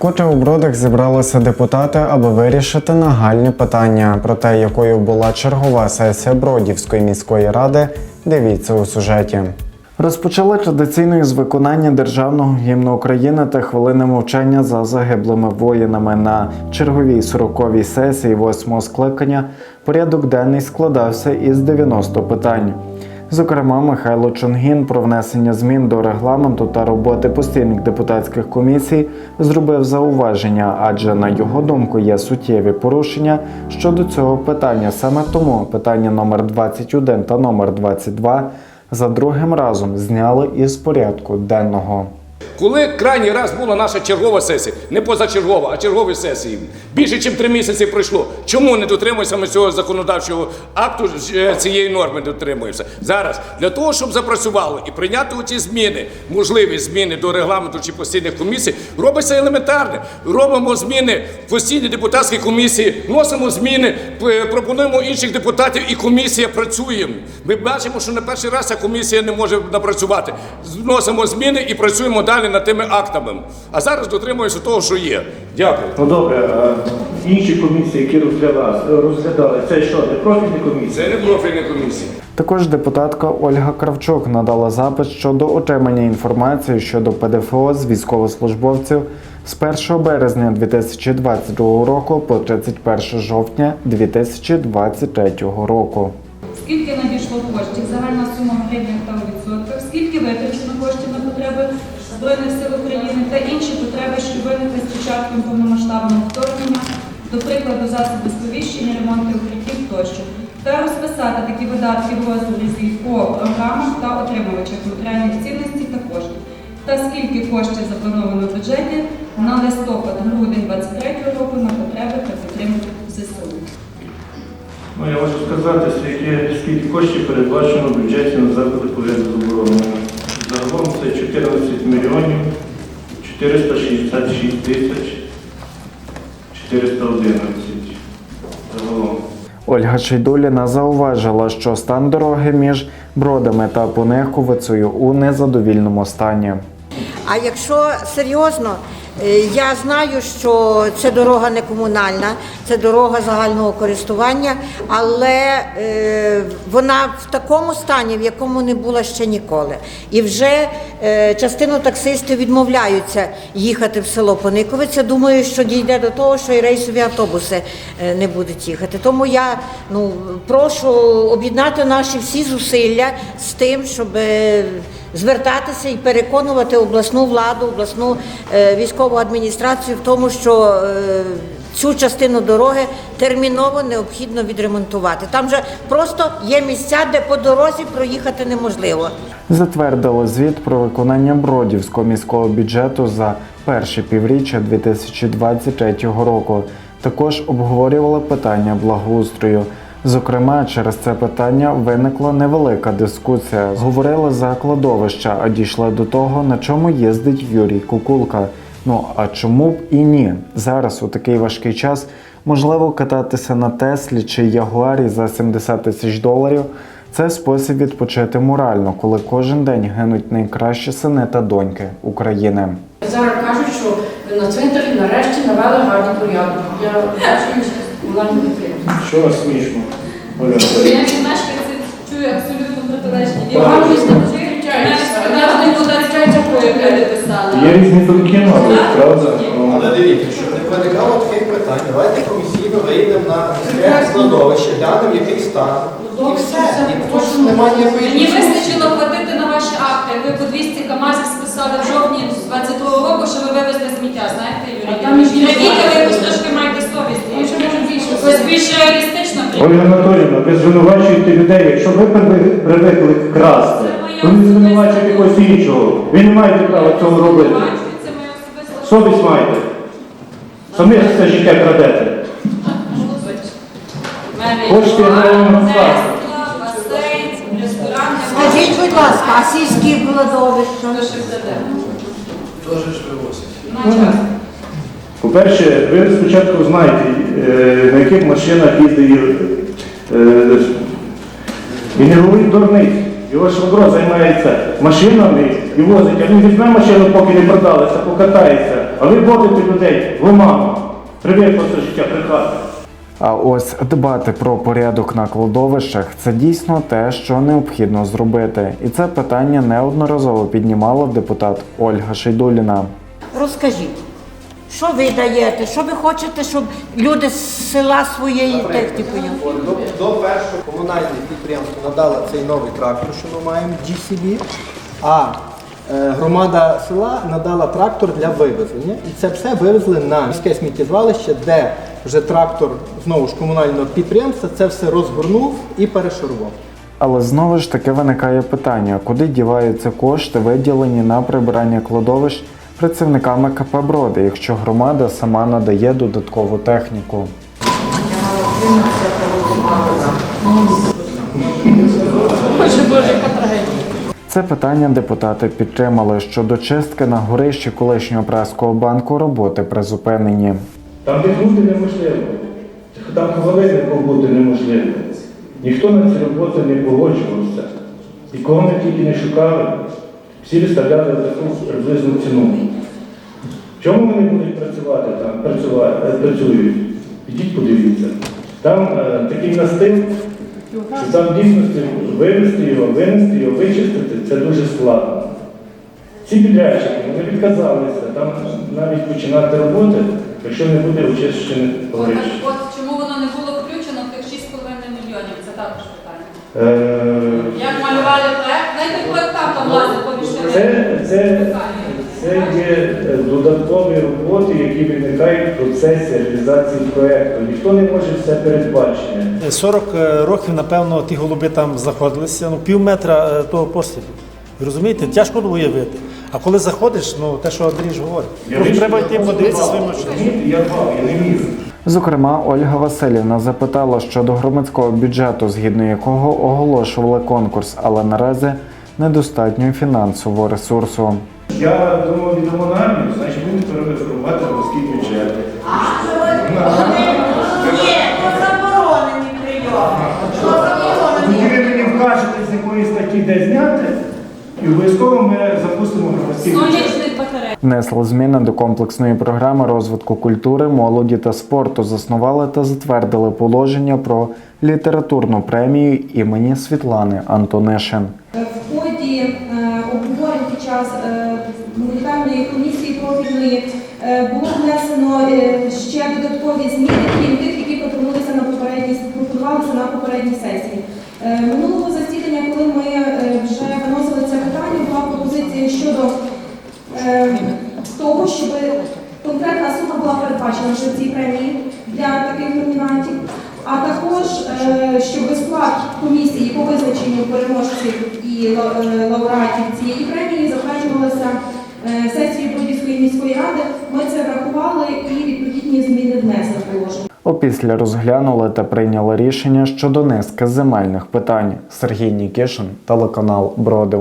Вкотре у бродах зібралися депутати, аби вирішити нагальні питання. Про те, якою була чергова сесія Бродівської міської ради, дивіться у сюжеті. Розпочали традиційно з виконання державного гімну України та хвилини мовчання за загиблими воїнами на черговій 40-й сесії 8-го скликання. Порядок денний складався із 90 питань. Зокрема, Михайло Чонгін про внесення змін до регламенту та роботи постійних депутатських комісій зробив зауваження, адже на його думку є суттєві порушення щодо цього питання. Саме тому питання номер 21 та номер 22 за другим разом зняли із порядку денного. Коли крайній раз була наша чергова сесія, не позачергова, а чергові сесії, більше ніж три місяці пройшло. Чому не дотримуємося ми цього законодавчого акту е, цієї норми дотримуємося? Зараз для того, щоб запрацювало і прийняти оці зміни, можливі зміни до регламенту чи постійних комісій, робиться елементарне. Робимо зміни в постійні депутатські комісії, вносимо зміни, пропонуємо інших депутатів, і комісія працює. Ми бачимо, що на перший раз ця комісія не може напрацювати. Вносимо зміни і працюємо далі над тими актами. А зараз дотримуємося того, що є. Дякую. Ну добре, а інші комісії, які розглядали, розглядали це що, не профільні комісії? Це не профільна комісія. Також депутатка Ольга Кравчук надала запит щодо отримання інформації щодо ПДФО з військовослужбовців з 1 березня 2022 року по 31 жовтня 2023 року. Скільки надійшло коштів, загальна сума в гривнях та у відсотках, скільки витрачено коштів на потреби Збройних сил України та інші потреби, що виникли початком повномасштабного вторгнення, до прикладу, засоби сповіщення, ремонти укриттів тощо, та розписати такі видатки в розрізі по програмах та отримувачах матеріальних цінностей та коштів. Та скільки коштів заплановано в бюджеті на листопад-грудень 2023 року на потреби та підтримку ЗСУ. Ну я можу сказати, скільки, скільки коштів передбачено в бюджеті на заходи пов'язані з обороною. Загалом це 14 мільйонів 466 тисяч 411. Загалом. Ольга Чайдуліна зауважила, що стан дороги між Бродами та Понеховицею у незадовільному стані. А якщо серйозно, я знаю, що це дорога не комунальна, це дорога загального користування, але е, вона в такому стані, в якому не була ще ніколи. І вже е, частину таксистів відмовляються їхати в село Пониковиця. Думаю, що дійде до того, що і рейсові автобуси е, не будуть їхати. Тому я ну, прошу об'єднати наші всі зусилля з тим, щоб. Звертатися і переконувати обласну владу, обласну е, військову адміністрацію в тому, що е, цю частину дороги терміново необхідно відремонтувати. Там же просто є місця, де по дорозі проїхати неможливо. затвердили звіт про виконання Бродівського міського бюджету за перше півріччя 2023 року. Також обговорювали питання благоустрою. Зокрема, через це питання виникла невелика дискусія. Говорили за кладовища, а дійшли до того, на чому їздить Юрій Кукулка. Ну а чому б і ні? Зараз у такий важкий час можливо кататися на Теслі чи Ягуарі за 70 тисяч доларів. Це спосіб відпочити морально, коли кожен день гинуть найкращі сини та доньки України. Зараз кажуть, що на цвинтарі нарешті навели гарний порядок. Я бачу, підприємство. Що вас смішно? Оля, Я від мешканців чую абсолютно протилежні. Так. Вам не зустрічаються. Навіть не зустрічаються прояви писали. Є різні думки, мабуть, правда? Ну, Але дивіться, щоб не виникало таких питань, давайте комісійно вийдемо на таке складовище, глянемо, який стан. І все. І тут немає ніякої Мені дискусії. вистачило платити на ваші акти. Ви по 200 КАМАЗів списали в жовтні 22-го року, що ви вивезли сміття. Знаєте, А там Юрій? і Навіть більше. Більш реалістично. Ольга Анатоліївна, ви звинувачуєте людей. Якщо ви привикли красти, то не звинувачуйте когось іншого. Ви не маєте права цього робити. Це моя особиста Совість маєте. Самі за це життя крадете. Хочете, вам розкажу. Скажіть, будь ласка, а сільські кладовища? Теж ж вивозять. По-перше, ви спочатку знаєте, е, на яких машинах їздить е, і не говорить дурниць. Його швагро займається машинами і возить, а він візьме машину, поки не продалася, покатається. А ви вводите людей в оману. Привіт, просто життя прихати. А ось дбати про порядок на кладовищах це дійсно те, що необхідно зробити. І це питання неодноразово піднімала депутат Ольга Шейдуліна. Розкажіть, що ви даєте, що ви хочете, щоб люди з села своєї технікою? До, до першого комунальне підприємство надало цей новий трактор, що ми маємо GCB, а е, громада села надала трактор для вивезення. І це все вивезли на міське сміттєзвалище, де вже трактор знову ж комунального підприємства це все розгорнув і перешарував. Але знову ж таки виникає питання, куди діваються кошти, виділені на прибирання кладовищ працівниками КП Броди, якщо громада сама надає додаткову техніку. Це питання депутати підтримали щодо чистки на горищі колишнього преського банку роботи призупинені. Там дихнути неможливо. Там хвилини побути неможливо. Ніхто на цю роботу не погоджувався. І кого ми тільки не шукали, всі виставляли таку приблизну ціну. Чому вони будуть працювати там, працювати, е, працюють? Ідіть подивіться. Там е, такий настил, що там дійсно вивезти його, винести його, вичистити це дуже складно. Ці підрядчики вони відказалися там навіть починати роботи, якщо не буде очищене горище. от чому воно не було включено в тих 6,5 мільйонів? Це також питання. Е, Як малювали проект, навіть проектантом лазить поміж Це, це, це є е, додаткові роботи, які виникають в процесі реалізації проєкту. Ніхто не може все передбачити. 40 е, років, напевно, ті голуби там знаходилися, ну пів метра е, того посліду. Розумієте, тяжко уявити. А коли заходиш, ну те, що Андрій ж говорить, просто треба йти подивитися своїм очима. Я я не міг. Зокрема, Ольга Васильівна запитала щодо громадського бюджету, згідно якого оголошували конкурс, але наразі недостатньо фінансового ресурсу. Я думав, відомо на значить будуть перерахувати громадський бюджет. Ви мені вкажете, з якої статті де зняти, і обов'язково ми запустимо громадський бюджет. зміни до комплексної програми розвитку культури, молоді та спорту, заснували та затвердили положення про літературну премію імені Світлани Антонишин. В ході е, обговорень час е, гуманітарної комісії профільної е, було внесено е, ще додаткові зміни, крім тих, які пропонувалися на попередній пропонувалися на попередній сесії. Минулого засідання, коли ми вже виносили це питання, була пропозиція щодо того, щоб конкретна сума була передбачена вже в цій премії для таких номінантів. А також, щоб склад комісії по визначенню переможців і е, лауреатів цієї премії затверджувалися сесії сесією Бродівської міської ради. Ми це врахували і відповідні зміни внесли положення. Опісля розглянули та прийняли рішення щодо низки земельних питань. Сергій Нікішин, телеканал Броди.